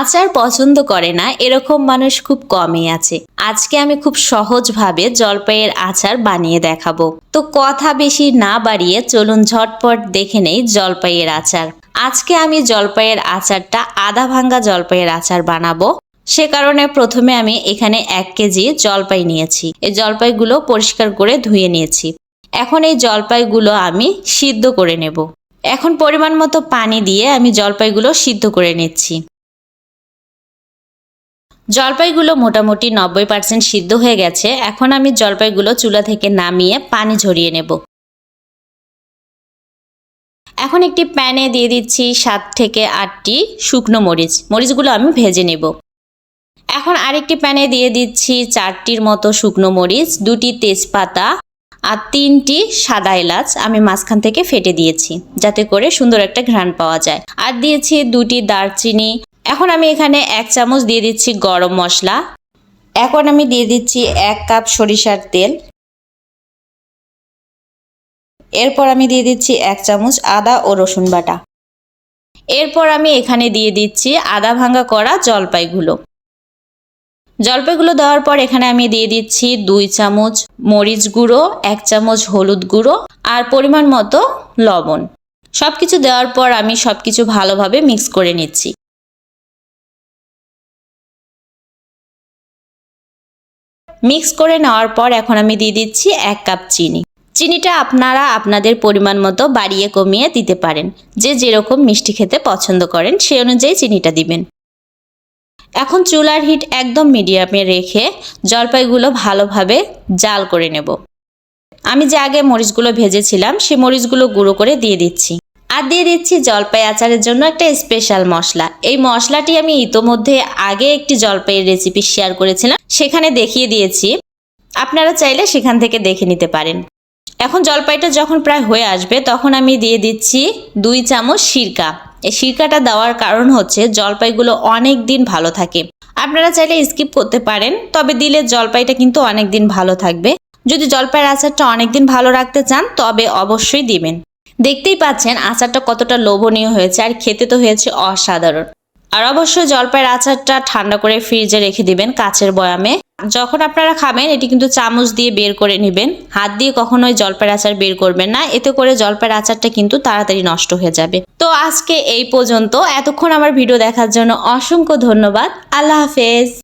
আচার পছন্দ করে না, এরকম মানুষ খুব কমই আছে। আজকে আমি খুব সহজভাবে জলপাইয়ের আচার বানিয়ে দেখাবো। তো কথা বেশি না বাড়িয়ে চলুন ঝটপট দেখে নেই জলপাইয়ের আচার। আজকে আমি জলপাইয়ের আচারটা আধা ভাঙ্গা জলপাইয়ের আচার বানাবো। সে কারণে প্রথমে আমি এখানে এক কেজি জলপাই নিয়েছি। এই জলপাইগুলো পরিষ্কার করে ধুয়ে নিয়েছি। এখন এই জলপাইগুলো আমি সিদ্ধ করে নেব। এখন পরিমাণ মতো পানি দিয়ে আমি জলপাইগুলো সিদ্ধ করে নিচ্ছি। জলপাইগুলো মোটামুটি নব্বই পার্সেন্ট সিদ্ধ হয়ে গেছে। এখন আমি জলপাইগুলো চুলা থেকে নামিয়ে পানি ঝরিয়ে নেব। এখন একটি প্যানে দিয়ে দিচ্ছি সাত থেকে আটটি শুকনো মরিচ। মরিচগুলো আমি ভেজে নেব। এখন আরেকটি প্যানে দিয়ে দিচ্ছি চারটির মতো শুকনো মরিচ, দুটি তেজপাতা আর তিনটি সাদা এলাচ আমি মাঝখান থেকে ফেটে দিয়েছি, যাতে করে সুন্দর একটা ঘ্রাণ পাওয়া যায়। আর দিয়েছি দুটি দারচিনি এখন আমি এখানে এক চামচ দিয়ে দিচ্ছি গরম মশলা। এখন আমি দিয়ে দিচ্ছি এক কাপ সরিষার তেল। এরপর আমি দিয়ে দিচ্ছি এক চামচ আদা ও রসুন বাটা। এরপর আমি এখানে দিয়ে দিচ্ছি আদা ভাঙ্গা করা জলপাইগুলো। জলপাইগুলো দেওয়ার পর এখানে আমি দিয়ে দিচ্ছি দুই চামচ মরিচ গুঁড়ো, এক চামচ হলুদ গুঁড়ো আর পরিমাণ মতো লবণ। সব কিছু দেওয়ার পর আমি সব কিছু ভালোভাবে মিক্স করে নিচ্ছি। মিক্স করে নেওয়ার পর এখন আমি দিয়ে দিচ্ছি এক কাপ চিনি। চিনিটা আপনারা আপনাদের পরিমাণ মতো বাড়িয়ে কমিয়ে দিতে পারেন। যে যেরকম মিষ্টি খেতে পছন্দ করেন সেই অনুযায়ী চিনিটা দিবেন। এখন চুলার হিট একদম মিডিয়ামে রেখে জলপাইগুলো ভালোভাবে জাল করে নেব। আমি যে আগে মরিচগুলো ভেজেছিলাম, সে মরিচগুলো গুঁড়ো করে দিয়ে দিচ্ছি। আর দিয়ে দিচ্ছি জলপাই আচারের জন্য একটা স্পেশাল মশলা। এই মশলাটি আমি ইতোমধ্যে আগে একটি জলপাইয়ের রেসিপি শেয়ার করেছিলাম, সেখানে দেখিয়ে দিয়েছি। আপনারা চাইলে সেখান থেকে দেখে নিতে পারেন। এখন জলপাইটা যখন প্রায় হয়ে আসবে, তখন আমি দিয়ে দিচ্ছি দুই চামচ সিরকা। এই সিরকাটা দেওয়ার কারণ হচ্ছে জলপাইগুলো অনেক দিন ভালো থাকে। আপনারা চাইলে স্কিপ করতে পারেন, তবে দিলে জলপাইটা কিন্তু অনেক দিন ভালো থাকবে। যদি জলপাইয়ের আচারটা অনেক দিন ভালো রাখতে চান, তবে অবশ্যই দিবেন। দেখতেই পাচ্ছেন আচারটা কতটা লোভনীয় হয়েছে আর খেতে তো হয়েছে অসাধারণ। আর অবশ্যই জলপাইয়ের আচারটা ঠান্ডা করে ফ্রিজে রেখে দিবেন কাচের বয়ামে। যখন আপনারা খাবেন, এটি কিন্তু চামচ দিয়ে বের করে নেবেন। হাত দিয়ে কখনোই জলপাইয়ের আচার বের করবেন না। এতে করে জলপাইয়ের আচারটা কিন্তু তাড়াতাড়ি নষ্ট হয়ে যাবে। তো আজকে এই পর্যন্ত। এতক্ষণ আমার ভিডিও দেখার জন্য অসংখ্য ধন্যবাদ। আল্লাহ হাফেজ।